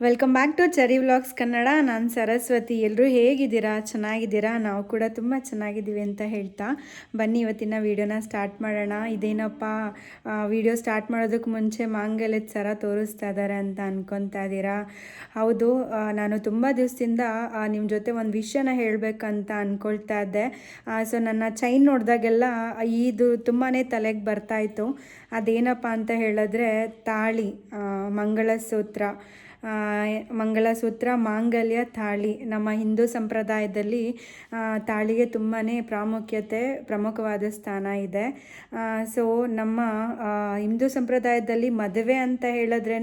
Welcome back to Cherry vlogs Kannada ನಾನು ಸರಸ್ವತಿ. ಎಲ್ಲರೂ ಹೇಗಿದ್ದೀರಾ? ಚೆನ್ನಾಗಿದ್ದೀರಾ? ನಾವು ಕೂಡ ತುಂಬ ಚೆನ್ನಾಗಿದ್ದೀವಿ ಅಂತ ಹೇಳ್ತಾ. ಬನ್ನಿ, ಇವತ್ತಿನ ವೀಡಿಯೋನ ಸ್ಟಾರ್ಟ್ ಮಾಡೋಣ. ಇದೇನಪ್ಪ? ವೀಡಿಯೋ ಸ್ಟಾರ್ಟ್ ಮಾಡೋದಕ್ಕೆ ಮುಂಚೆ ಮಾಂಗಲ್ಯದ ಸರ ತೋರಿಸ್ತಾ ಇದ್ದಾರೆ ಅಂತ ಅನ್ಕೊತಾ ಇದ್ದೀರಾ? ಹೌದು ನಾನು ತುಂಬ ದಿವಸದಿಂದ ನಿಮ್ಮ ಜೊತೆ ಒಂದು ವಿಷಯನ ಹೇಳಬೇಕಂತ ಅಂದ್ಕೊಳ್ತಾ ಇದ್ದೆ. ಸೊ ನನ್ನ ಚೈನ್ ನೋಡಿದಾಗೆಲ್ಲ ಇದು ತುಂಬಾ ತಲೆಗೆ ಬರ್ತಾಯಿತ್ತು ಅದೇನಪ್ಪ ಅಂತ ಹೇಳಿದ್ರೆ ತಾಳಿ ಮಂಗಳಸೂತ್ರ. ಮಂಗಳಸೂತ್ರ, ಮಾಂಗಲ್ಯ, ತಾಳಿ. ನಮ್ಮ ಹಿಂದೂ ಸಂಪ್ರದಾಯದಲ್ಲಿ ತಾಳಿಗೆ ತುಂಬಾ ಪ್ರಾಮುಖ್ಯತೆ, ಪ್ರಮುಖವಾದ ಸ್ಥಾನ ಇದೆ. ಸೊ, ನಮ್ಮ ಹಿಂದೂ ಸಂಪ್ರದಾಯದಲ್ಲಿ ಮದುವೆ ಅಂತ ಹೇಳಿದ್ರೇ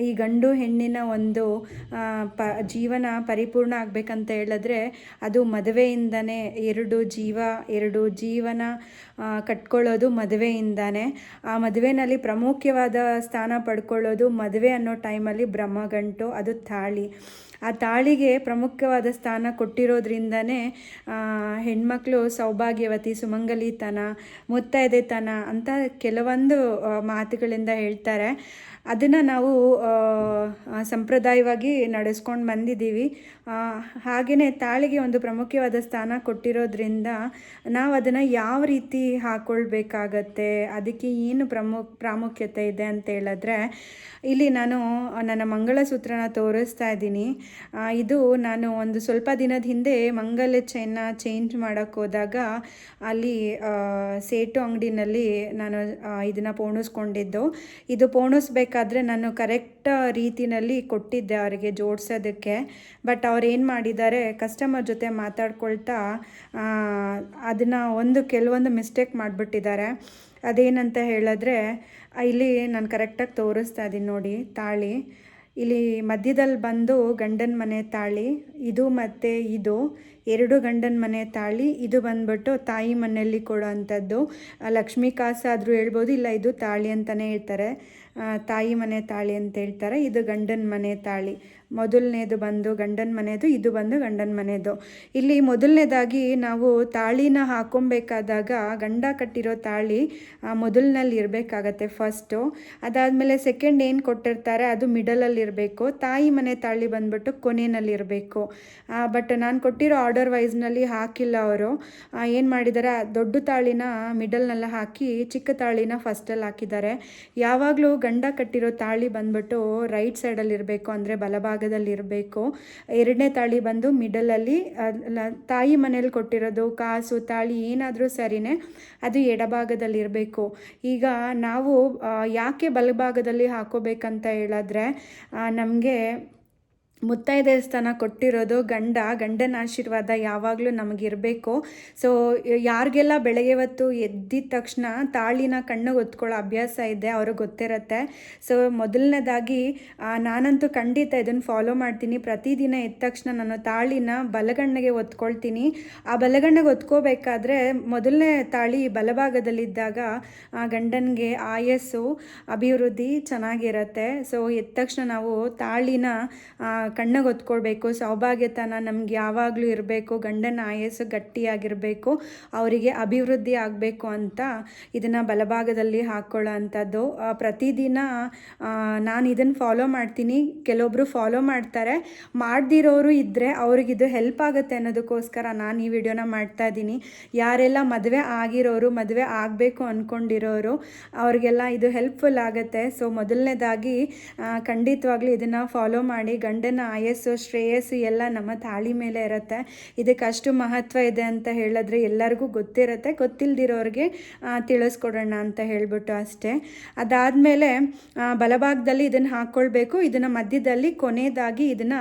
ಈ ಗಂಡು ಹೆಣ್ಣಿನ ಒಂದು ಪ, ಜೀವನ ಪರಿಪೂರ್ಣ ಆಗಬೇಕಂತ ಹೇಳಿದ್ರೆ, ಅದು ಮದುವೆಯಿಂದನೇ ಎರಡು ಜೀವ, ಎರಡು ಜೀವನ ಕಟ್ಕೊಳ್ಳೋದು ಮದುವೆಯಿಂದಾನೆ. ಆ ಮದುವೆನಲ್ಲಿ ಪ್ರಾಮುಖ್ಯವಾದ ಸ್ಥಾನ ಪಡ್ಕೊಳ್ಳೋದು ಮದುವೆ ಅನ್ನೋ ಟೈಮಲ್ಲಿ ಬ್ರಹ್ಮಗಂಟು ಅದು ತಾಳಿ. ಆ ತಾಳಿಗೆ ಪ್ರಮುಖವಾದ ಸ್ಥಾನ ಕೊಟ್ಟಿರೋದ್ರಿಂದನೇ ಹೆಣ್ಮಕ್ಳು ಸೌಭಾಗ್ಯವತಿ, ಸುಮಂಗಲಿತನ, ಮುತ್ತೈದೆತನ ಅಂತ ಕೆಲವೊಂದು ಮಾತುಗಳಿಂದ ಹೇಳ್ತಾರೆ. ಅದನ್ನು ನಾವು ಸಂಪ್ರದಾಯವಾಗಿ ನಡೆಸ್ಕೊಂಡು ಬಂದಿದ್ದೀವಿ. ಹಾಗೆಯೇ ತಾಳಿಗೆ ಒಂದು ಪ್ರಮುಖವಾದ ಸ್ಥಾನ ಕೊಟ್ಟಿರೋದ್ರಿಂದ ನಾವು ಅದನ್ನು ಯಾವ ರೀತಿ ಹಾಕ್ಕೊಳ್ಬೇಕಾಗತ್ತೆ ಅದಕ್ಕೆ ಏನು ಪ್ರಮುಖ ಪ್ರಾಮುಖ್ಯತೆ ಇದೆ ಅಂತ ಹೇಳಿದ್ರೆ, ಇಲ್ಲಿ ನಾನು, ನನ್ನ ಮಂಗಳಸೂತ್ರನ ತೋರಿಸ್ತಾ ಇದ್ದೀನಿ. ಇದು ನಾನು ಒಂದು ಸ್ವಲ್ಪ ದಿನದ ಹಿಂದೆ ಮಂಗಲ ಚೈನ್ನ ಚೇಂಜ್ ಮಾಡೋಕ್ಕೆ ಹೋದಾಗ ಅಲ್ಲಿ ಸೇಟು ಅಂಗಡಿನಲ್ಲಿ ನಾನು ಇದನ್ನು ಪೋಣಿಸ್ಕೊಂಡಿದ್ದು. ಇದು ಪೋಣಿಸ್ಬೇಕಾದ್ರೆ ನಾನು ಕರೆಕ್ಟ್ ರೀತಿಯಲ್ಲಿ ಕೊಟ್ಟಿದ್ದೆ ಅವರಿಗೆ ಜೋಡಿಸೋದಕ್ಕೆ. ಬಟ್ ಅವ್ರು ಏನು ಮಾಡಿದ್ದಾರೆ ಕಸ್ಟಮರ್ ಜೊತೆ ಮಾತಾಡ್ಕೊಳ್ತಾ ಅದನ್ನು ಒಂದು ಕೆಲವೊಂದು ಮಿಸ್ಟೇಕ್ ಮಾಡಿಬಿಟ್ಟಿದ್ದಾರೆ. ಅದೇನಂತ ಹೇಳಿದ್ರೆ ಇಲ್ಲಿ ನಾನು ಕರೆಕ್ಟಾಗಿ ತೋರಿಸ್ತಾ ಇದ್ದೀನಿ ನೋಡಿ, ತಾಳಿ. ಇಲ್ಲಿ ಮಧ್ಯದಲ್ಲಿ ಬಂದು ಗಂಡನ ಮನೆ ತಾಳಿ, ಇದು ಮತ್ತು ಇದು, ಎರಡು ಗಂಡನ ಮನೆ ತಾಳಿ, ಇದು ಬಂದ್ಬಿಟ್ಟು ತಾಯಿ ಮನೆಯಲ್ಲಿ ಕೊಡೋ ಅಂಥದ್ದು ಲಕ್ಷ್ಮೀ ಕಾಸಾದರೂ ಹೇಳ್ಬೋದು, ಇಲ್ಲ ಇದು ತಾಳಿ ಅಂತಲೇ ಹೇಳ್ತಾರೆ. ತಾಯಿ ಮನೆ ತಾಳಿ ಅಂತ ಹೇಳ್ತಾರೆ. ಇದು ಗಂಡನ ಮನೆ ತಾಳಿ. ಮೊದಲನೇದು ಬಂದು ಗಂಡನ ಮನೆಯದು ಇದು ಬಂದು ಗಂಡನ ಮನೆಯದು ಇಲ್ಲಿ ಮೊದಲನೇದಾಗಿ ನಾವು ತಾಳಿನ ಹಾಕೊಬೇಕಾದಾಗ, ಗಂಡ ಕಟ್ಟಿರೋ ತಾಳಿ ಮೊದಲಿನಲ್ಲಿ ಇರಬೇಕಾಗತ್ತೆ ಫಸ್ಟು ಅದಾದಮೇಲೆ ಸೆಕೆಂಡ್ ಏನು ಕೊಟ್ಟಿರ್ತಾರೆ, ಅದು ಮಿಡಲಲ್ಲಿ ಇರಬೇಕು. ತಾಯಿ ಮನೆ ತಾಳಿ ಬಂದ್ಬಿಟ್ಟು ಕೊನೆಯಲ್ಲಿ ಇರಬೇಕು. ಬಟ್ ನಾನು ಕೊಟ್ಟಿರೋ ಆರ್ಡರ್ ವೈಸ್ನಲ್ಲಿ ಹಾಕಿಲ್ಲ ಅವರು. ಏನು ಮಾಡಿದ್ದಾರೆ ದೊಡ್ಡ ತಾಳಿನ ಮಿಡಲ್ನೆಲ್ಲ ಹಾಕಿ, ಚಿಕ್ಕ ತಾಳಿನ ಫಸ್ಟಲ್ಲಿ ಹಾಕಿದ್ದಾರೆ. ಯಾವಾಗಲೂ ಗಂಡ ಕಟ್ಟಿರೋ ತಾಳಿ ಬಂದ್ಬಿಟ್ಟು ರೈಟ್ ಸೈಡಲ್ಲಿ ಇರಬೇಕು, ಅಂದರೆ ಬಲಭಾಗದಲ್ಲಿ ಇರಬೇಕು ಎರಡನೇ ತಾಳಿ ಬಂದು ಮಿಡಲಲ್ಲಿ ತಾಯಿ ಮನೇಲಿ ಕೊಟ್ಟಿರೋದು, ಕಾಸು, ತಾಳಿ ಏನಾದರೂ ಸರಿನೇ ಅದು ಎಡಭಾಗದಲ್ಲಿರಬೇಕು. ಈಗ ನಾವು ಯಾಕೆ ಬಲಭಾಗದಲ್ಲಿ ಹಾಕೋಬೇಕಂತ ಹೇಳಿದ್ರೆ ನಮಗೆ ಮುತ್ತೈದೆ ಸ್ಥಾನ ಕೊಟ್ಟಿರೋದು ಗಂಡ, ಗಂಡನ ಆಶೀರ್ವಾದ ಯಾವಾಗಲೂ ನಮಗಿರಬೇಕು. ಸೊ ಯಾರಿಗೆಲ್ಲ ಬೆಳಗ್ಗೆ ಹೊತ್ತು ಎದ್ದಿದ ತಕ್ಷಣ ತಾಳಿನ ಕಣ್ಣಿಗೆ ಒತ್ಕೊಳ್ಳೋ ಅಭ್ಯಾಸ ಇದೆ, ಅವ್ರಿಗೆ ಗೊತ್ತಿರುತ್ತೆ. ಸೊ ಮೊದಲನೇದಾಗಿ ನಾನಂತೂ ಖಂಡಿತ ಇದನ್ನು ಫಾಲೋ ಮಾಡ್ತೀನಿ. ಪ್ರತಿದಿನ ಎದ್ದ ತಕ್ಷಣ ನಾನು ತಾಳಿನ ಬಲಗಣ್ಣಿಗೆ ಒತ್ಕೊಳ್ತೀನಿ ಆ ಬಲಗಣ್ಣಿಗೆ ಒತ್ಕೋಬೇಕಾದ್ರೆ ಮೊದಲನೇ ತಾಳಿ ಬಲಭಾಗದಲ್ಲಿದ್ದಾಗ, ಆ ಗಂಡನಿಗೆ ಆಯಸ್ಸು, ಅಭಿವೃದ್ಧಿ ಚೆನ್ನಾಗಿರತ್ತೆ. ಸೊ ಎದ್ದ ತಕ್ಷಣ ನಾವು ತಾಳಿನ ಕಣ್ಣಿಗೆ ಒತ್ಕೊಳ್ಬೇಕು ಸೌಭಾಗ್ಯತನ ನಮ್ಗೆ ಯಾವಾಗಲೂ ಇರಬೇಕು, ಗಂಡನ ಆಯಸ್ಸು ಗಟ್ಟಿಯಾಗಿರಬೇಕು, ಅವರಿಗೆ ಅಭಿವೃದ್ಧಿ ಆಗಬೇಕು ಅಂತ ಇದನ್ನು ಬಲಭಾಗದಲ್ಲಿ ಹಾಕ್ಕೊಳ್ಳೋ ಅಂಥದ್ದು. ಪ್ರತಿದಿನ ನಾನು ಇದನ್ನು ಫಾಲೋ ಮಾಡ್ತೀನಿ ಕೆಲವೊಬ್ಬರು ಫಾಲೋ ಮಾಡ್ತಾರೆ. ಮಾಡ್ದಿರೋರು ಇದ್ದರೆ ಅವ್ರಿಗಿದು ಹೆಲ್ಪ್ ಆಗುತ್ತೆ ಅನ್ನೋದಕ್ಕೋಸ್ಕರ ನಾನು ಈ ವಿಡಿಯೋನ ಮಾಡ್ತಾ ಇದ್ದೀನಿ. ಯಾರೆಲ್ಲ ಮದುವೆ ಆಗಿರೋರು, ಮದುವೆ ಆಗಬೇಕು ಅಂದ್ಕೊಂಡಿರೋರು ಅವ್ರಿಗೆಲ್ಲ ಇದು ಹೆಲ್ಪ್ಫುಲ್ ಆಗುತ್ತೆ. ಸೊ ಮೊದಲನೇದಾಗಿ ಖಂಡಿತವಾಗ್ಲೂ ಇದನ್ನು ಫಾಲೋ ಮಾಡಿ, ಗಂಡನ ಆಯಸ್ಸು, ಶ್ರೇಯಸ್ಸು ಎಲ್ಲ ನಮ್ಮ ತಾಳಿ ಮೇಲೆ ಇರುತ್ತೆ. ಇದಕ್ಕೆ ಅಷ್ಟು ಮಹತ್ವ ಇದೆ ಅಂತ ಹೇಳಿದ್ರೆ ಎಲ್ಲರಿಗೂ ಗೊತ್ತಿರುತ್ತೆ. ಗೊತ್ತಿಲ್ಲದಿರೋರಿಗೆ ತಿಳಿಸ್ಕೊಡೋಣ ಅಂತ ಹೇಳ್ಬಿಟ್ಟು ಅಷ್ಟೇ. ಅದಾದಮೇಲೆ ಬಲಭಾಗದಲ್ಲಿ ಇದನ್ನು ಹಾಕ್ಕೊಳ್ಬೇಕು. ಇದನ್ನು ಮಧ್ಯದಲ್ಲಿ, ಕೊನೆಯದಾಗಿ ಇದನ್ನು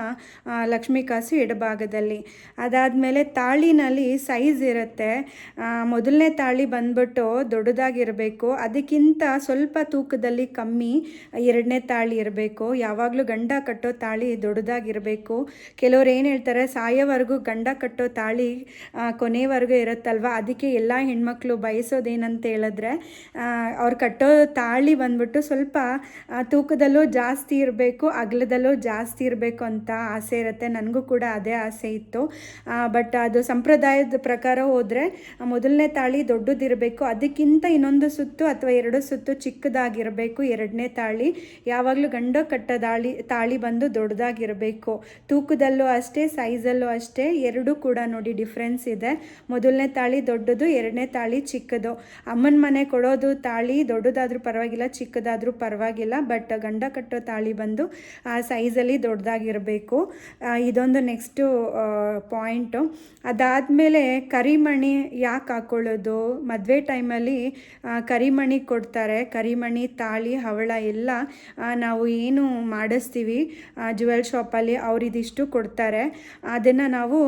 ಲಕ್ಷ್ಮೀ ಕಾಸು ಎಡಭಾಗದಲ್ಲಿ. ಅದಾದಮೇಲೆ ತಾಳಿನಲ್ಲಿ ಸೈಜ್ ಇರುತ್ತೆ. ಮೊದಲನೇ ತಾಳಿ ಬಂದ್ಬಿಟ್ಟು ದೊಡ್ಡದಾಗಿರಬೇಕು. ಅದಕ್ಕಿಂತ ಸ್ವಲ್ಪ ತೂಕದಲ್ಲಿ ಕಮ್ಮಿ ಎರಡನೇ ತಾಳಿ ಇರಬೇಕು. ಯಾವಾಗಲೂ ಗಂಡ ಕಟ್ಟೋ ತಾಳಿ ದೊಡ್ಡದು ದೊಡ್ಡದಾಗಿರಬೇಕು. ಕೆಲವ್ರು ಏನು ಹೇಳ್ತಾರೆ, ಸಾಯೋವರೆಗೂ ಗಂಡ ಕಟ್ಟೋ ತಾಳಿ ಕೊನೆವರೆಗೂ ಇರುತ್ತಲ್ವ? ಅದಕ್ಕೆ ಎಲ್ಲ ಹೆಣ್ಮಕ್ಳು ಬಯಸೋದೇನಂತ ಹೇಳಿದ್ರೆ ಅವ್ರು ಕಟ್ಟೋ ತಾಳಿ ಬಂದ್ಬಿಟ್ಟು ಸ್ವಲ್ಪ ತೂಕದಲ್ಲೂ ಜಾಸ್ತಿ ಇರಬೇಕು, ಅಗಲದಲ್ಲೂ ಜಾಸ್ತಿ ಇರಬೇಕು ಅಂತ ಆಸೆ ಇರುತ್ತೆ. ನನಗೂ ಕೂಡ ಅದೇ ಆಸೆ ಇತ್ತು. ಬಟ್ ಅದು ಸಂಪ್ರದಾಯದ ಪ್ರಕಾರ ಹೋದರೆ ಮೊದಲನೇ ತಾಳಿ ದೊಡ್ಡದಿರಬೇಕು, ಅದಕ್ಕಿಂತ ಇನ್ನೊಂದು ಸುತ್ತು ಅಥವಾ ಎರಡು ಸುತ್ತು ಚಿಕ್ಕದಾಗಿರಬೇಕು ಎರಡನೇ ತಾಳಿ. ಯಾವಾಗಲೂ ಗಂಡ ಕಟ್ಟೋ ತಾಳಿ ತಾಳಿ ಬಂದು ದೊಡ್ಡದಾಗಿರಬೇಕು. ತೂಕದಲ್ಲೂ ಅಷ್ಟೇ, ಸೈಜಲ್ಲೂ ಅಷ್ಟೇ, ಎರಡೂ ಕೂಡ ನೋಡಿ ಡಿಫ್ರೆನ್ಸ್ ಇದೆ. ಮೊದಲನೇ ತಾಳಿ ದೊಡ್ಡದು, ಎರಡನೇ ತಾಳಿ ಚಿಕ್ಕದು. ಅಮ್ಮನ ಮನೆ ಕೊಡೋದು ತಾಳಿ ದೊಡ್ಡದಾದರೂ ಪರವಾಗಿಲ್ಲ, ಚಿಕ್ಕದಾದರೂ ಪರವಾಗಿಲ್ಲ, ಬಟ್ ಗಂಡ ಕಟ್ಟೋ ತಾಳಿ ಬಂದು, ಆ, ಸೈಜಲ್ಲಿ ದೊಡ್ಡದಾಗಿರಬೇಕು. ಇದೊಂದು ನೆಕ್ಸ್ಟು ಪಾಯಿಂಟು. ಅದಾದಮೇಲೆ ಕರಿಮಣಿ ಯಾಕೆ ಹಾಕ್ಕೊಳ್ಳೋದು ಮದುವೆ ಟೈಮಲ್ಲಿ ಕರಿಮಣಿ ಕೊಡ್ತಾರೆ. ಕರಿಮಣಿ, ತಾಳಿ, ಹವಳ ಎಲ್ಲ ನಾವು ಏನು ಮಾಡಿಸ್ತೀವಿ? ಜುವೆಲ್ ಶಾಪಲ್ಲಿ ಇದಿಷ್ಟು ಕೊಡ್ತಾರೆ. ಅದನ್ನು ನಾವು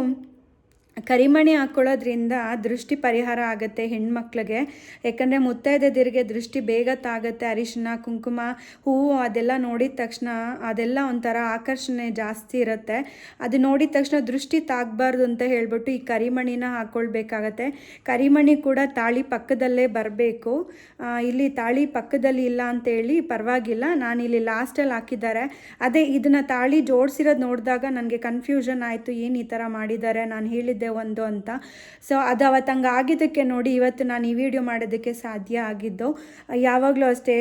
ಕರಿಮಣಿ ಹಾಕ್ಕೊಳ್ಳೋದ್ರಿಂದ ದೃಷ್ಟಿ ಪರಿಹಾರ ಆಗುತ್ತೆ ಹೆಣ್ಮಕ್ಳಿಗೆ. ಯಾಕಂದರೆ ಮುತ್ತೈದೆದಿರಿಗೆ ದೃಷ್ಟಿ ಬೇಗ ತಾಗುತ್ತೆ, ಅರಿಶಿನ, ಕುಂಕುಮ, ಹೂವು ಅದೆಲ್ಲ ನೋಡಿದ ತಕ್ಷಣ ಅದೆಲ್ಲ ಒಂಥರ ಆಕರ್ಷಣೆ ಜಾಸ್ತಿ ಇರುತ್ತೆ. ಅದು ನೋಡಿದ ತಕ್ಷಣ ದೃಷ್ಟಿ ತಾಗಬಾರ್ದು ಅಂತ ಹೇಳ್ಬಿಟ್ಟು ಈ ಕರಿಮಣಿನ ಹಾಕ್ಕೊಳ್ಬೇಕಾಗತ್ತೆ ಕರಿಮಣಿ ಕೂಡ ತಾಳಿ ಪಕ್ಕದಲ್ಲೇ ಬರಬೇಕು. ಇಲ್ಲಿ ತಾಳಿ ಪಕ್ಕದಲ್ಲಿ ಇಲ್ಲ ಅಂತೇಳಿ ಪರವಾಗಿಲ್ಲ. ನಾನು ಇಲ್ಲಿ ಲಾಸ್ಟಲ್ಲಿ ಹಾಕಿದ್ದಾರೆ. ಅದೇ ಇದನ್ನ ತಾಳಿ ಜೋಡಿಸಿರೋದು ನೋಡಿದಾಗ ನನಗೆ ಕನ್ಫ್ಯೂಷನ್ ಆಯಿತು, ಏನು ಈ ಥರ ಮಾಡಿದ್ದಾರೆ? ನಾನು ಹೇಳಿದ್ದೆ ಒಂದು ಅಂತ. ಸೊ ಅದು ಅವತ್ತು ಹಂಗೆ ಆಗಿದ್ದಕ್ಕೆ ನೋಡಿ ಇವತ್ತು ನಾನು ಈ ವಿಡಿಯೋ ಮಾಡೋದಕ್ಕೆ ಸಾಧ್ಯ ಆಗಿದ್ದು, ಯಾವಾಗಲೂ ಅಷ್ಟೇ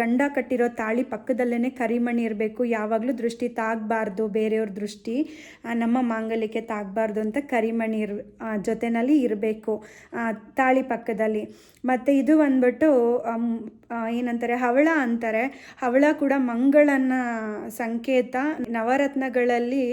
ಗಂಡ ಕಟ್ಟಿರೋ ತಾಳಿ ಪಕ್ಕದಲ್ಲೇ ಕರಿಮಣಿ ಇರಬೇಕು. ಯಾವಾಗಲೂ ದೃಷ್ಟಿ ತಾಗಬಾರ್ದು, ಬೇರೆಯವ್ರ ದೃಷ್ಟಿ ನಮ್ಮ ಮಾಂಗಲ್ಯಕ್ಕೆ ತಾಗಬಾರ್ದು ಅಂತ ಕರಿಮಣಿ ಇರ್ ಜೊತೆಯಲ್ಲಿ ಇರಬೇಕು ತಾಳಿ ಪಕ್ಕದಲ್ಲಿ. ಮತ್ತು ಇದು ಬಂದ್ಬಿಟ್ಟು ಏನಂತಾರೆ ಹವಳ ಅಂತಾರೆ. ಹವಳ ಕೂಡ ಮಂಗಳನ ಸಂಕೇತ. ನವರತ್ನಗಳಲ್ಲಿ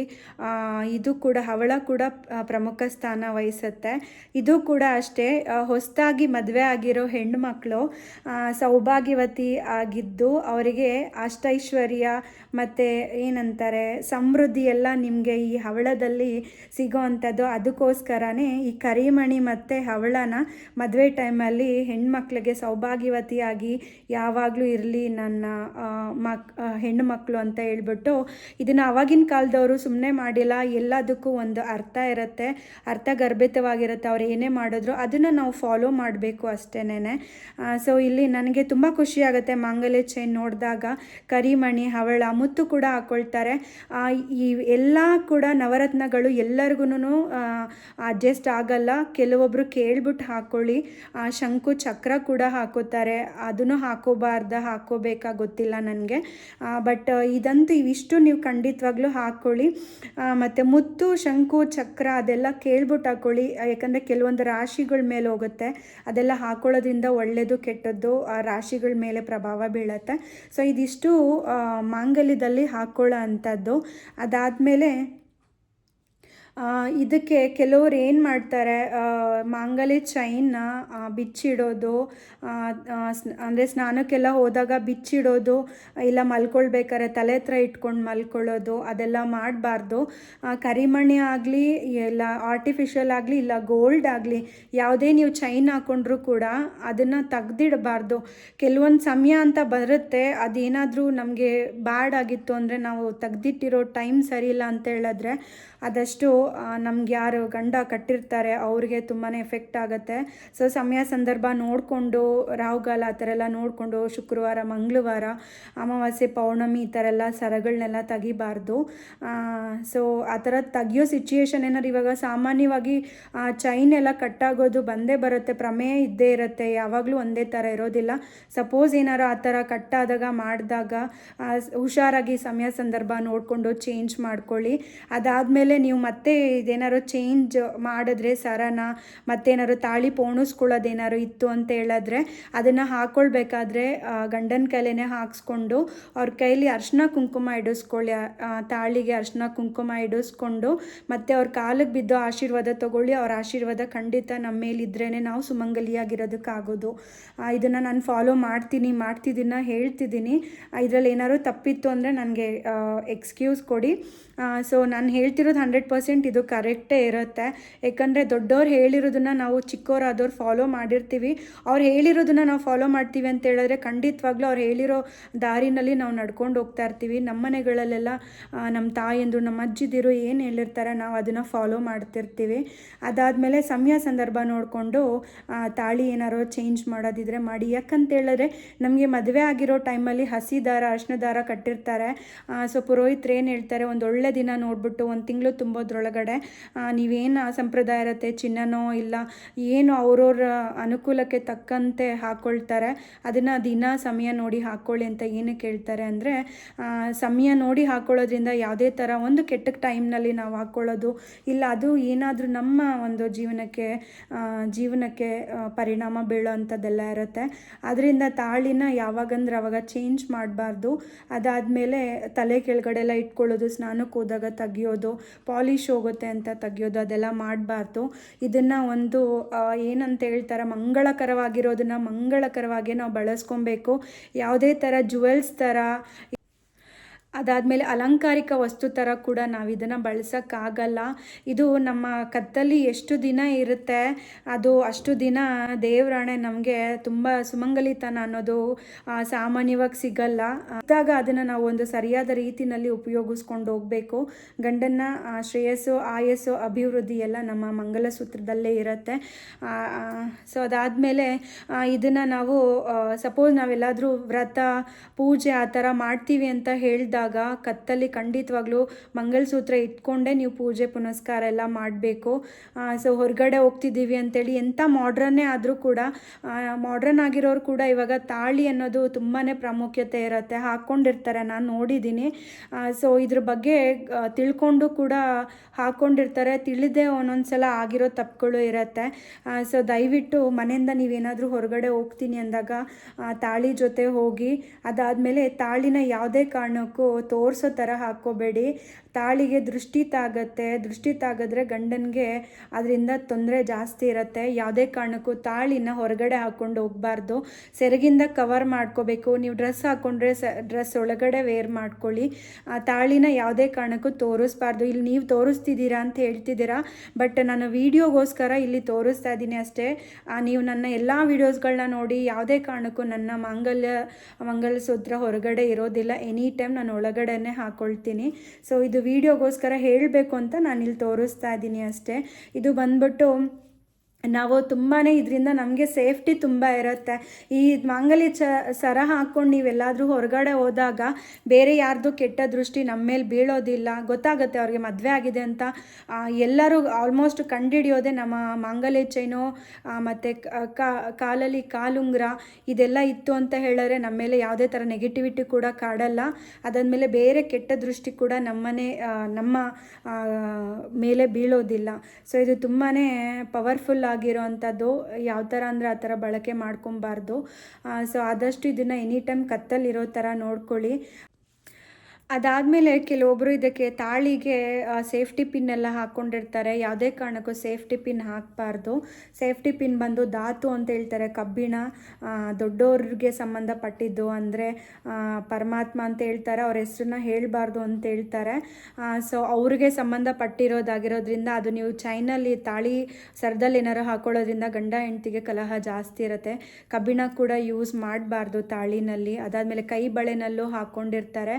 ಇದು ಕೂಡ ಹವಳ ಕೂಡ ಪ್ರಮುಖ ಸ್ಥಾನ ವಹಿಸುತ್ತೆ. ಇದು ಕೂಡ ಅಷ್ಟೇ ಹೊಸದಾಗಿ ಮದುವೆ ಆಗಿರೋ ಹೆಣ್ಮಕ್ಳು ಆ, ಸೌಭಾಗ್ಯವತಿ ಆಗಿದ್ದು ಅವರಿಗೆ ಅಷ್ಟೈಶ್ವರ್ಯ ಮತ್ತು ಏನಂತಾರೆ ಸಮೃದ್ಧಿ ಎಲ್ಲ ನಿಮಗೆ ಈ ಹವಳದಲ್ಲಿ ಸಿಗೋ ಅಂಥದ್ದು. ಅದಕ್ಕೋಸ್ಕರನೇ ಈ ಕರಿಮಣಿ ಮತ್ತು ಹವಳನ ಮದುವೆ ಟೈಮಲ್ಲಿ ಹೆಣ್ಮಕ್ಳಿಗೆ ಸೌಭಾಗ್ಯವತಿಯಾಗಿ ಯಾವಾಗಲೂ ಇರಲಿ ನನ್ನ ಮಕ್ ಹೆಣ್ಣು ಮಕ್ಕಳು ಅಂತ ಹೇಳ್ಬಿಟ್ಟು ಇದನ್ನು ಆವಾಗಿನ ಕಾಲದವರು ಸುಮ್ಮನೆ ಮಾಡಿಲ್ಲ. ಎಲ್ಲದಕ್ಕೂ ಒಂದು ಅರ್ಥ ಇರುತ್ತೆ. ಅರ್ಥಗರ್ಭಿತವಾಗಿರುತ್ತೆ ಅವ್ರು ಏನೇ ಮಾಡಿದ್ರು ಅದನ್ನು ನಾವು ಫಾಲೋ ಮಾಡಬೇಕು ಅಷ್ಟೇನೆ ಸೊ ಇಲ್ಲಿ ನನಗೆ ತುಂಬ ಖುಷಿ ಆಗುತ್ತೆ ಮಾಂಗಲ್ಯ ಚೈನ್ ನೋಡಿದಾಗ. ಕರಿಮಣಿ, ಹವಳ, ಮುತ್ತು ಕೂಡ ಹಾಕ್ಕೊಳ್ತಾರೆ ಈ ಎಲ್ಲ ಕೂಡ ನವರತ್ನಗಳು ಎಲ್ಲರಿಗೂ ಅಡ್ಜಸ್ಟ್ ಆಗಲ್ಲ. ಕೆಲವೊಬ್ಬರು ಕೇಳ್ಬಿಟ್ಟು ಹಾಕ್ಕೊಳ್ಳಿ ಶಂಕು ಚಕ್ರ ಕೂಡ ಹಾಕೋತಾರೆ. ಅದನ್ನು ಹಾಕೋಬಾರ್ದ, ಹಾಕೋಬೇಕಾ ಗೊತ್ತಿಲ್ಲ ನನಗೆ. ಬಟ್ ಇದಂತೂ ಇವಿಷ್ಟು ನೀವು ಖಂಡಿತವಾಗ್ಲೂ ಹಾಕ್ಕೊಳ್ಳಿ ಮತ್ತು ಮುತ್ತು, ಶಂಕು, ಚಕ್ರ ಅದೆಲ್ಲ ಕೇಳ್ಬಿಟ್ಟು ಹಾಕ್ಕೊಳ್ಳಿ ಯಾಕಂದರೆ ಕೆಲವೊಂದು ರಾಶಿಗಳ ಮೇಲೆ ಹೋಗುತ್ತೆ. ಅದೆಲ್ಲ ಹಾಕೊಳ್ಳೋದ್ರಿಂದ ಒಳ್ಳೆಯದು ಕೆಟ್ಟದ್ದು ಆ ರಾಶಿಗಳ ಮೇಲೆ ಪ್ರಭಾವ ಬೀಳುತ್ತೆ. ಸೊ ಇದಿಷ್ಟು ಮಾಂಗಲ್ಯದಲ್ಲಿ ಹಾಕ್ಕೊಳ್ಳೋ ಅಂಥದ್ದು. ಅದಾದಮೇಲೆ ಇದಕ್ಕೆ ಕೆಲವ್ರು ಏನು ಮಾಡ್ತಾರೆ ಮಾಂಗಲ್ಯ ಚೈನ್ನ ಬಿಚ್ಚಿಡೋದು ಅಂದರೆ ಸ್ನಾನಕ್ಕೆಲ್ಲ ಹೋದಾಗ ಬಿಚ್ಚಿಡೋದು, ಇಲ್ಲ ಮಲ್ಕೊಳ್ಬೇಕಾರೆ ತಲೆ ಹತ್ರ ಇಟ್ಕೊಂಡು ಮಲ್ಕೊಳ್ಳೋದು, ಅದೆಲ್ಲ ಮಾಡಬಾರ್ದು. ಕರಿಮಣಿ ಆಗಲಿ, ಇಲ್ಲ ಆರ್ಟಿಫಿಷಿಯಲ್ ಆಗಲಿ, ಇಲ್ಲ ಗೋಲ್ಡ್ ಆಗಲಿ, ಯಾವುದೇ ನೀವು ಚೈನ್ ಹಾಕ್ಕೊಂಡ್ರೂ ಕೂಡ ಅದನ್ನು ತೆಗ್ದಿಡಬಾರ್ದು. ಕೆಲವೊಂದು ಸಮಯ ಅಂತ ಬರುತ್ತೆ, ಅದೇನಾದರೂ ನಮಗೆ ಬ್ಯಾಡ್ ಆಗಿತ್ತು ಅಂದರೆ ನಾವು ತೆಗ್ದಿಟ್ಟಿರೋ ಟೈಮ್ ಸರಿ ಇಲ್ಲ ಅಂತ ಹೇಳಿದ್ರೆ ಆದಷ್ಟು ನಮ್ಗೆ ಯಾರು ಗಂಡ ಕಟ್ಟಿರ್ತಾರೆ, ಅವ್ರಿಗೆ ತುಂಬಾ ಎಫೆಕ್ಟ್ ಆಗುತ್ತೆ. ಸೊ ಸಮಯ ಸಂದರ್ಭ ನೋಡಿಕೊಂಡು, ರಾಹುಗಾಲ ಆ ಥರ ಎಲ್ಲ ನೋಡಿಕೊಂಡು, ಶುಕ್ರವಾರ, ಮಂಗಳವಾರ, ಅಮಾವಾಸ್ಯೆ, ಪೌರ್ಣಮಿ ಈ ಥರ ಎಲ್ಲ ಸರಗಳನ್ನೆಲ್ಲ ತೆಗಿಬಾರ್ದು. ಸೊ ಆ ಥರ ತೆಗಿಯೋ ಸಿಚುಯೇಷನ್ ಏನಾದ್ರು ಇವಾಗ ಸಾಮಾನ್ಯವಾಗಿ ಚೈನ್ ಎಲ್ಲ ಕಟ್ಟಾಗೋದು ಬಂದೇ ಬರುತ್ತೆ, ಪ್ರಮೇಯ ಇದ್ದೇ ಇರುತ್ತೆ, ಯಾವಾಗಲೂ ಒಂದೇ ಥರ ಇರೋದಿಲ್ಲ. ಸಪೋಸ್ ಏನಾರು ಆ ಥರ ಕಟ್ಟಾದಾಗ ಮಾಡಿದಾಗ ಹುಷಾರಾಗಿ ಸಮಯ ಸಂದರ್ಭ ನೋಡಿಕೊಂಡು ಚೇಂಜ್ ಮಾಡ್ಕೊಳ್ಳಿ. ಅದಾದಮೇಲೆ ನೀವು ಮತ್ತೆ ಇದೇನಾದ್ರು ಚೇಂಜ್ ಮಾಡಿದ್ರೆ ಸರನ, ಮತ್ತೇನಾದ್ರು ತಾಳಿ ಪೋಣಿಸ್ಕೊಳ್ಳೋದೇನಾದ್ರು ಇತ್ತು ಅಂತ ಹೇಳಿದ್ರೆ ಅದನ್ನು ಹಾಕ್ಕೊಳ್ಬೇಕಾದ್ರೆ ಗಂಡನ ಕೈಲೇನೆ ಹಾಕ್ಸ್ಕೊಂಡು ಅವ್ರ ಕೈಲಿ ಅರ್ಶಿನ ಕುಂಕುಮ ಇಡಿಸ್ಕೊಳ್ಳಿ. ತಾಳಿಗೆ ಅರ್ಶಿನ ಕುಂಕುಮ ಇಡಿಸ್ಕೊಂಡು ಮತ್ತೆ ಅವ್ರ ಕಾಲಿಗೆ ಬಿದ್ದು ಆಶೀರ್ವಾದ ತಗೊಳ್ಳಿ. ಅವ್ರ ಆಶೀರ್ವಾದ ಖಂಡಿತ ನಮ್ಮ ಮೇಲಿದ್ರೇ ನಾವು ಸುಮಂಗಲಿಯಾಗಿರೋದಕ್ಕಾಗೋದು. ಇದನ್ನು ನಾನು ಫಾಲೋ ಮಾಡ್ತೀನಿ, ಮಾಡ್ತಿದ್ದೀನ ಹೇಳ್ತಿದ್ದೀನಿ. ಇದರಲ್ಲಿ ಏನಾದ್ರು ತಪ್ಪಿತ್ತು ಅಂದರೆ ನನಗೆ ಎಕ್ಸ್ಕ್ಯೂಸ್ ಕೊಡಿ. ಸೊ ನಾನು ಹೇಳ್ತಿರೋದು ಹಂಡ್ರೆಡ್ ಪರ್ಸೆಂಟ್ ಇದು ಕರೆಕ್ಟೇ ಇರುತ್ತೆ. ಯಾಕಂದರೆ ದೊಡ್ಡವ್ರು ಹೇಳಿರೋದನ್ನ ನಾವು ಚಿಕ್ಕವರಾದವ್ರು ಫಾಲೋ ಮಾಡಿರ್ತೀವಿ. ಅವ್ರು ಹೇಳಿರೋದನ್ನ ನಾವು ಫಾಲೋ ಮಾಡ್ತೀವಿ ಅಂತ ಹೇಳಿದ್ರೆ ಖಂಡಿತವಾಗ್ಲೂ ಅವ್ರು ಹೇಳಿರೋ ದಾರಿನಲ್ಲಿ ನಾವು ನಡ್ಕೊಂಡು ಹೋಗ್ತಾ ಇರ್ತೀವಿ. ನಮ್ಮ ಮನೆಗಳಲ್ಲೆಲ್ಲ ನಮ್ಮ ತಾಯಂದು ನಮ್ಮ ಅಜ್ಜಿದಿರು ಏನು ಹೇಳಿರ್ತಾರೆ ನಾವು ಅದನ್ನು ಫಾಲೋ ಮಾಡ್ತಿರ್ತೀವಿ. ಅದಾದಮೇಲೆ ಸಮಯ ಸಂದರ್ಭ ನೋಡಿಕೊಂಡು ತಾಳಿ ಏನಾರೋ ಚೇಂಜ್ ಮಾಡೋದಿದ್ರೆ ಮಾಡಿ. ಯಾಕಂತ ಹೇಳಿದ್ರೆ ನಮಗೆ ಮದುವೆ ಆಗಿರೋ ಟೈಮಲ್ಲಿ ಹಸಿ ದಾರ, ಅರ್ಶಿನ ದಾರ ಕಟ್ಟಿರ್ತಾರೆ. ಸೊ ಪುರೋಹಿತ್ರು ಏನು ಹೇಳ್ತಾರೆ, ಒಂದು ಒಳ್ಳೆ ದಿನ ನೋಡ್ಬಿಟ್ಟು ಒಂದು ತಿಂಗಳು ತುಂಬೋದ್ರೊಳಗಡೆ ಆ, ನೀವೇನು ಸಂಪ್ರದಾಯ ಇರುತ್ತೆ ಚಿನ್ನನೋ ಇಲ್ಲ ಏನು ಅವ್ರವ್ರ ಅನುಕೂಲಕ್ಕೆ ತಕ್ಕಂತೆ ಹಾಕ್ಕೊಳ್ತಾರೆ ಅದನ್ನು ದಿನ ಸಮಯ ನೋಡಿ ಹಾಕ್ಕೊಳ್ಳಿ ಅಂತ ಏನಕ್ಕೆ ಹೇಳ್ತಾರೆ ಅಂದರೆ ಸಮಯ ನೋಡಿ ಹಾಕ್ಕೊಳ್ಳೋದ್ರಿಂದ ಯಾವುದೇ ಥರ ಒಂದು ಕೆಟ್ಟ ಟೈಮ್ನಲ್ಲಿ ನಾವು ಹಾಕ್ಕೊಳ್ಳೋದು ಇಲ್ಲ ಅದು ಏನಾದರೂ ನಮ್ಮ ಒಂದು ಜೀವನಕ್ಕೆ ಜೀವನಕ್ಕೆ ಪರಿಣಾಮ ಬೀಳೋ ಅಂಥದ್ದೆಲ್ಲ ಇರುತ್ತೆ. ಅದರಿಂದ ತಾಳಿನ ಯಾವಾಗಂದ್ರೆ ಅವಾಗ ಚೇಂಜ್ ಮಾಡಬಾರ್ದು. ಅದಾದಮೇಲೆ ತಲೆ ಕೆಳಗಡೆ ಎಲ್ಲ ಇಟ್ಕೊಳ್ಳೋದು ಸ್ನಾನಕ್ಕೆ ಹೋದಾಗ ತೆಗಿಯೋದು ಪಾಲಿಶ್ ಹೋಗುತ್ತೆ ಅಂತ ತೆಗಿಯೋದು, ಅದೆಲ್ಲ ಮಾಡಬಾರ್ದು. ಇದನ್ನು ಒಂದು ಏನಂತ ಹೇಳ್ತಾರೆ, ಮಂಗಳಕರವಾಗಿರೋದನ್ನ ಮಂಗಳಕರವಾಗಿ ನಾವು ಬಳಸ್ಕೊಬೇಕು. ಯಾವುದೇ ಥರ ಜುವೆಲ್ಸ್ ಥರ ಅದಾದಮೇಲೆ ಅಲಂಕಾರಿಕ ವಸ್ತು ಥರ ಕೂಡ ನಾವು ಇದನ್ನು ಬಳಸೋಕ್ಕಾಗಲ್ಲ. ಇದು ನಮ್ಮ ಕತ್ತಲ್ಲಿ ಎಷ್ಟು ದಿನ ಇರುತ್ತೆ, ಅದು ಅಷ್ಟು ದಿನ ದೇವರಾಣೆ ನಮಗೆ ತುಂಬ ಸುಮಂಗಲಿತನ ಅನ್ನೋದು ಸಾಮಾನ್ಯವಾಗಿ ಸಿಗಲ್ಲ. ಇದ್ದಾಗ ಅದನ್ನು ನಾವು ಒಂದು ಸರಿಯಾದ ರೀತಿಯಲ್ಲಿ ಉಪಯೋಗಿಸ್ಕೊಂಡು ಹೋಗಬೇಕು. ಗಂಡನ್ನ ಶ್ರೇಯಸ್ಸು, ಆಯಸ್ಸು, ಅಭಿವೃದ್ಧಿ ಎಲ್ಲ ನಮ್ಮ ಮಂಗಲಸೂತ್ರದಲ್ಲೇ ಇರುತ್ತೆ. ಸೊ ಅದಾದಮೇಲೆ ಇದನ್ನು ನಾವು ಸಪೋಸ್ ನಾವೆಲ್ಲಾದರೂ ವ್ರತ, ಪೂಜೆ ಆ ಥರ ಮಾಡ್ತೀವಿ ಅಂತ ಹೇಳಿದಾಗ ಕತ್ತಲ್ಲಿ ಖಂಡಿತವಾಗ್ಲೂ ಮಂಗಲಸೂತ್ರ ಇಟ್ಕೊಂಡೇ ನೀವು ಪೂಜೆ ಪುನಸ್ಕಾರ ಎಲ್ಲ ಮಾಡಬೇಕು. ಸೊ ಹೊರಗಡೆ ಹೋಗ್ತಿದ್ದೀವಿ ಅಂತೇಳಿ ಎಂಥ ಮಾಡ್ರನ್ನೇ ಆದರೂ ಕೂಡ ಮಾಡ್ರನ್ ಆಗಿರೋರು ಕೂಡ ಇವಾಗ ತಾಳಿ ಅನ್ನೋದು ತುಂಬಾ ಪ್ರಾಮುಖ್ಯತೆ ಇರುತ್ತೆ. ಹಾಕ್ಕೊಂಡಿರ್ತಾರೆ ನಾನು ನೋಡಿದ್ದೀನಿ. ಸೊ ಇದ್ರ ಬಗ್ಗೆ ತಿಳ್ಕೊಂಡು ಕೂಡ ಹಾಕ್ಕೊಂಡಿರ್ತಾರೆ ತಿಳಿದೇ ಒಂದೊಂದು ಸಲ ಆಗಿರೋ ತಪ್ಪುಗಳು ಇರುತ್ತೆ. ಸೊ ದಯವಿಟ್ಟು ಮನೆಯಿಂದ ನೀವೇನಾದರೂ ಹೊರಗಡೆ ಹೋಗ್ತೀನಿ ಅಂದಾಗ ತಾಳಿ ಜೊತೆ ಹೋಗಿ, ಅದಾದಮೇಲೆ ತಾಳಿನ ಯಾವುದೇ ಕಾರಣಕ್ಕೂ ತೋರಿಸೋ ಥರ ಹಾಕ್ಕೋಬೇಡಿ. ತಾಳಿಗೆ ದೃಷ್ಟಿ ತಾಗತ್ತೆ. ದೃಷ್ಟಿ ತಾಗಿದ್ರೆ ಗಂಡನಿಗೆ ಅದರಿಂದ ತೊಂದರೆ ಜಾಸ್ತಿ ಇರುತ್ತೆ. ಯಾವುದೇ ಕಾರಣಕ್ಕೂ ತಾಳಿನ ಹೊರಗಡೆ ಹಾಕ್ಕೊಂಡು ಹೋಗಬಾರ್ದು. ಸೆರಗಿಂದ ಕವರ್ ಮಾಡ್ಕೋಬೇಕು. ನೀವು ಡ್ರೆಸ್ ಹಾಕ್ಕೊಂಡ್ರೆ ಸ ಡ್ರೆಸ್ ಒಳಗಡೆ ವೇರ್ ಮಾಡ್ಕೊಳ್ಳಿ. ಆ, ತಾಳಿನ ಯಾವುದೇ ಕಾರಣಕ್ಕೂ ತೋರಿಸ್ಬಾರ್ದು. ಇಲ್ಲಿ ನೀವು ತೋರಿಸ್ತಿದ್ದೀರಾ ಅಂತ ಹೇಳ್ತಿದ್ದೀರಾ, ಬಟ್ ನಾನು ವೀಡಿಯೋಗೋಸ್ಕರ ಇಲ್ಲಿ ತೋರಿಸ್ತಾ ಇದ್ದೀನಿ ಅಷ್ಟೇ. ನೀವು ನನ್ನ ಎಲ್ಲ ವೀಡಿಯೋಸ್ಗಳನ್ನ ನೋಡಿ, ಯಾವುದೇ ಕಾರಣಕ್ಕೂ ನನ್ನ ಮಾಂಗಲ್ಯ, ಮಂಗಲಸೂತ್ರ ಹೊರಗಡೆ ಇರೋದಿಲ್ಲ. ಎನಿ ಟೈಮ್ ನಾನು ಒಳಗಡೆನೆ ಹಾಕ್ಕೊಳ್ತೀನಿ ಸೊ ಇದು ವೀಡಿಯೋಗೋಸ್ಕರ ಹೇಳಬೇಕು ಅಂತ ನಾನು ಇಲ್ಲಿ ತೋರಿಸ್ತಾ ಇದ್ದೀನಿ ಅಷ್ಟೇ. ಇದು ಬಂದ್ಬಿಟ್ಟು ನಾವು ತುಂಬಾ ಇದರಿಂದ ನಮಗೆ ಸೇಫ್ಟಿ ತುಂಬ ಇರುತ್ತೆ. ಈ ಮಾಂಗಲ್ಯ ಚ, ಸರ ಹಾಕ್ಕೊಂಡು ನೀವೆಲ್ಲಾದರೂ ಹೊರಗಡೆ ಹೋದಾಗ ಬೇರೆ ಯಾರ್ದು ಕೆಟ್ಟ ದೃಷ್ಟಿ ನಮ್ಮ ಮೇಲೆ ಬೀಳೋದಿಲ್ಲ, ಗೊತ್ತಾಗುತ್ತೆ ಅವ್ರಿಗೆ ಮದುವೆ ಆಗಿದೆ ಅಂತ. ಎಲ್ಲರೂ ಆಲ್ಮೋಸ್ಟ್ ಕಂಡುಹಿಡಿಯೋದೇ ನಮ್ಮ ಮಾಂಗಲ್ಯ ಚೈನು ಮತ್ತು ಕಾಲಲ್ಲಿ ಕಾಲುಂಗ್ರ ಇದೆಲ್ಲ ಇತ್ತು ಅಂತ ಹೇಳಿದ್ರೆ ನಮ್ಮ ಮೇಲೆ ಯಾವುದೇ ಥರ ನೆಗೆಟಿವಿಟಿ ಕೂಡ ಕಾಡಲ್ಲ. ಅದಾದಮೇಲೆ ಬೇರೆ ಕೆಟ್ಟ ದೃಷ್ಟಿ ಕೂಡ ನಮ್ಮನೆ ನಮ್ಮ ಮೇಲೆ ಬೀಳೋದಿಲ್ಲ. ಸೊ ಇದು ತುಂಬಾ ಪವರ್ಫುಲ್ ಆಗಿರೋ ಅಂಥದ್ದು ಯಾವ ಥರ ಅಂದರೆ ಆ ಥರ ಬಳಕೆ ಮಾಡ್ಕೊಬಾರ್ದು ಸೊ ಆದಷ್ಟು ಇದನ್ನು ಎನಿ ಟೈಮ್ ಕತ್ತಲ್ಲಿರೋ ಥರ ನೋಡ್ಕೊಳ್ಳಿ. ಅದಾದಮೇಲೆ ಕೆಲವೊಬ್ಬರು ಇದಕ್ಕೆ ತಾಳಿಗೆ ಸೇಫ್ಟಿ ಪಿನ್ ಎಲ್ಲ ಹಾಕ್ಕೊಂಡಿರ್ತಾರೆ ಯಾವುದೇ ಕಾರಣಕ್ಕೂ ಸೇಫ್ಟಿ ಪಿನ್ ಹಾಕಬಾರ್ದು. ಸೇಫ್ಟಿ ಪಿನ್ ಬಂದು ಧಾತು ಅಂತ ಹೇಳ್ತಾರೆ. ಕಬ್ಬಿಣ ದೊಡ್ಡೋರಿಗೆ ಸಂಬಂಧಪಟ್ಟಿದ್ದು ಅಂದರೆ ಪರಮಾತ್ಮ ಅಂತ ಹೇಳ್ತಾರೆ. ಅವ್ರ ಹೆಸ್ರನ್ನ ಹೇಳಬಾರ್ದು ಅಂತ ಹೇಳ್ತಾರೆ. ಸೊ ಅವ್ರಿಗೆ ಸಂಬಂಧಪಟ್ಟಿರೋದಾಗಿರೋದ್ರಿಂದ ಅದು ನೀವು ಚೈನಲ್ಲಿ ತಾಳಿ ಸರದಲ್ಲಿ ಏನಾರು ಹಾಕೊಳ್ಳೋದ್ರಿಂದ ಗಂಡ ಹೆಂಡ್ತಿಗೆ ಕಲಹ ಜಾಸ್ತಿ ಇರುತ್ತೆ. ಕಬ್ಬಿಣ ಕೂಡ ಯೂಸ್ ಮಾಡಬಾರ್ದು ತಾಳಿನಲ್ಲಿ. ಅದಾದಮೇಲೆ ಕೈ ಬಳೆನಲ್ಲೂ ಹಾಕ್ಕೊಂಡಿರ್ತಾರೆ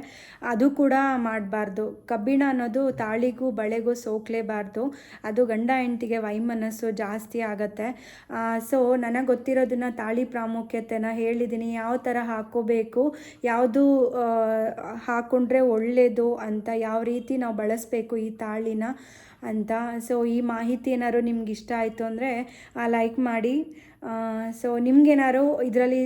ಅದು ಕೂಡ ಮಾಡಬಾರ್ದು. ಕಬ್ಬಿಣ ಅನ್ನೋದು ತಾಳಿಗೂ ಬಳೆಗೂ ಸೋಕ್ಲೇಬಾರ್ದು. ಅದು ಗಂಡ ಹೆಂಡ್ತಿಗೆ ವೈಮನಸ್ಸು ಜಾಸ್ತಿ ಆಗತ್ತೆ. ಸೊ ನನಗೆ ಗೊತ್ತಿರೋದನ್ನ ತಾಳಿ ಪ್ರಾಮುಖ್ಯತೆನ ಹೇಳಿದ್ದೀನಿ ಯಾವ ಥರ ಹಾಕೋಬೇಕು, ಯಾವುದು ಹಾಕ್ಕೊಂಡ್ರೆ ಒಳ್ಳೆಯದು ಅಂತ, ಯಾವ ರೀತಿ ನಾವು ಬಳಸಬೇಕು ಈ ತಾಳಿನ ಅಂತ. ಸೊ ಈ ಮಾಹಿತಿ ಏನಾದ್ರು ನಿಮ್ಗೆ ಇಷ್ಟ ಆಯಿತು ಅಂದರೆ ಲೈಕ್ ಮಾಡಿ. ಸೊ ನಿಮ್ಗೇನಾದ್ರು ಇದರಲ್ಲಿ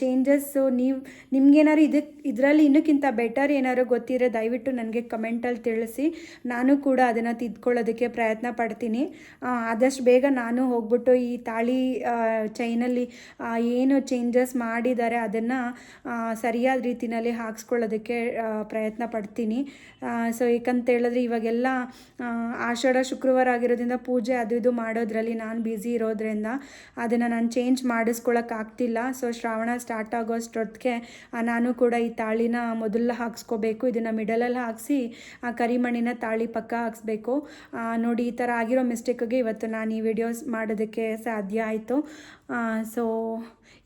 ಚೇಂಜಸ್ಸು ನೀವು ನಿಮ್ಗೇನಾದ್ರು ಇದಕ್ಕೆ ಇದರಲ್ಲಿ ಇನ್ನಕ್ಕಿಂತ ಬೆಟರ್ ಏನಾದ್ರು ಗೊತ್ತಿದ್ರೆ ದಯವಿಟ್ಟು ನನಗೆ ಕಮೆಂಟಲ್ಲಿ ತಿಳಿಸಿ. ನಾನು ಕೂಡ ಅದನ್ನು ತಿದ್ಕೊಳ್ಳೋದಕ್ಕೆ ಪ್ರಯತ್ನ ಪಡ್ತೀನಿ. ಆದಷ್ಟು ಬೇಗ ನಾನು ಹೋಗ್ಬಿಟ್ಟು ಈ ತಾಳಿ ಚೈನಲ್ಲಿ ಏನು ಚೇಂಜಸ್ ಮಾಡಿದ್ದಾರೆ ಅದನ್ನು ಸರಿಯಾದ ರೀತಿಯಲ್ಲಿ ಹಾಕ್ಸ್ಕೊಳ್ಳೋದಕ್ಕೆ ಪ್ರಯತ್ನ ಪಡ್ತೀನಿ. ಸೊ ಹೇಳಿದ್ರೆ ಇವಾಗೆಲ್ಲ ಆಷಾಢ ಶುಕ್ರವಾರ ಆಗಿರೋದ್ರಿಂದ ಪೂಜೆ ಅದು ಇದು ಮಾಡೋದ್ರಲ್ಲಿ ನಾನು ಬ್ಯುಸಿ ಇರೋದ್ರಿಂದ ಅದನ್ನು ನಾನು ಚೇಂಜ್ ಮಾಡಿಸ್ಕೊಳಕ್ಕೆ ಆಗ್ತಿಲ್ಲ. ಸೊ ಶ್ರಾವಣ ಸ್ಟಾರ್ಟ್ ಆಗೋಷ್ಟೊತ್ತಿಗೆ ನಾನು ಕೂಡ ಈ ತಾಳಿನ ಮೊದಲು ಹಾಕ್ಸ್ಕೋಬೇಕು. ಇದನ್ನು ಮಿಡಲಲ್ಲಿ ಹಾಕಿಸಿ, ಆ, ಕರಿಮಣ್ಣಿನ ತಾಳಿ ಪಕ್ಕ ಹಾಕ್ಸ್ಬೇಕು. ನೋಡಿ, ಈ ಥರ ಆಗಿರೋ ಮಿಸ್ಟೇಕಿಗೆ ಇವತ್ತು ನಾನು ಈ ವಿಡಿಯೋಸ್ ಮಾಡೋದಕ್ಕೆ ಸಾಧ್ಯ ಆಯಿತು. ಸೊ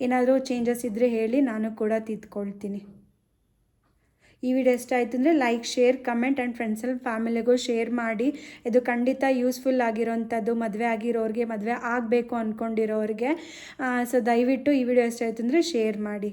ಏನಾದರೂ ಚೇಂಜಸ್ ಇದ್ದರೆ ಹೇಳಿ, ನಾನು ಕೂಡ ತಿದ್ಕೊಳ್ತೀನಿ. ಈ ವಿಡಿಯೋ ಇಷ್ಟ ಆಯಿತು ಅಂದರೆ like share comment and friends and ಫ್ಯಾಮಿಲಿಗೂ share ಮಾಡಿ. ಇದು ಖಂಡಿತ ಯೂಸ್ಫುಲ್ ಆಗಿರೋಂಥದ್ದು, ಮದುವೆ ಆಗಿರೋರಿಗೆ ಮದುವೆ ಆಗಬೇಕು ಅಂದ್ಕೊಂಡಿರೋರಿಗೆ ಸೊ ದಯವಿಟ್ಟು ಈ ವಿಡಿಯೋ ಇಷ್ಟ ಆಯಿತು ಅಂದರೆ ಶೇರ್ ಮಾಡಿ.